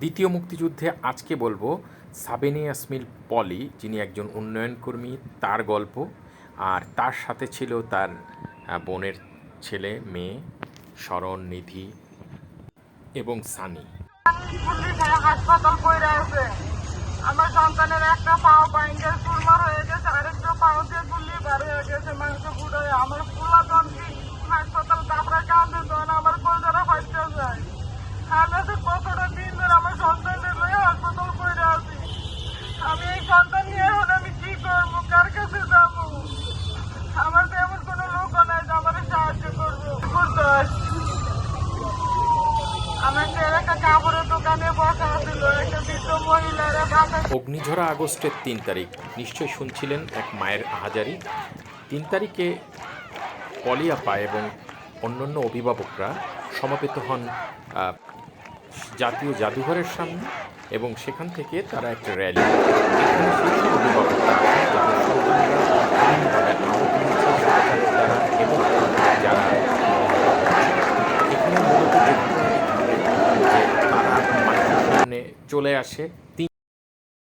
দ্বিতীয় মুক্তিযুদ্ধে আজকে বলব সাবেনে ইয়াসমিল পলি, যিনি একজন উন্নয়ন কর্মী তার গল্প। আর তার সাথে ছিল তার বোনের ছেলে, মেয়ে শরণ নিধি এবং সানি। হাসপাতাল আমার সন্তানের একটা পাও বাইঙ্গে চুরমার হয়ে গেছে, আরেকটা পাও দিয়ে গুলি বার হয়ে গেছে, মাংস ফুটে আমার সন্তানের লয়ে হাসপাতাল পড়ে আছি আমি এই সন্তান নিয়ে এখন আমি কি করব? কার কাছে যাব? আমার তো এমন কোনো লোক নাই যে আমার সাহায্য করব। বাসা অগ্নিঝরা আগস্টের তিন তারিখ। নিশ্চয় শুনছিলেন এক মায়ের আহাজারি? তিন তারিখে পলিয়াপা এবং অন্যান্য অভিভাবকরা সমবেত হন জাতীয় জাদুঘরের সামনে এবং সেখান থেকে তারা একটা র্যালি চলে আসে।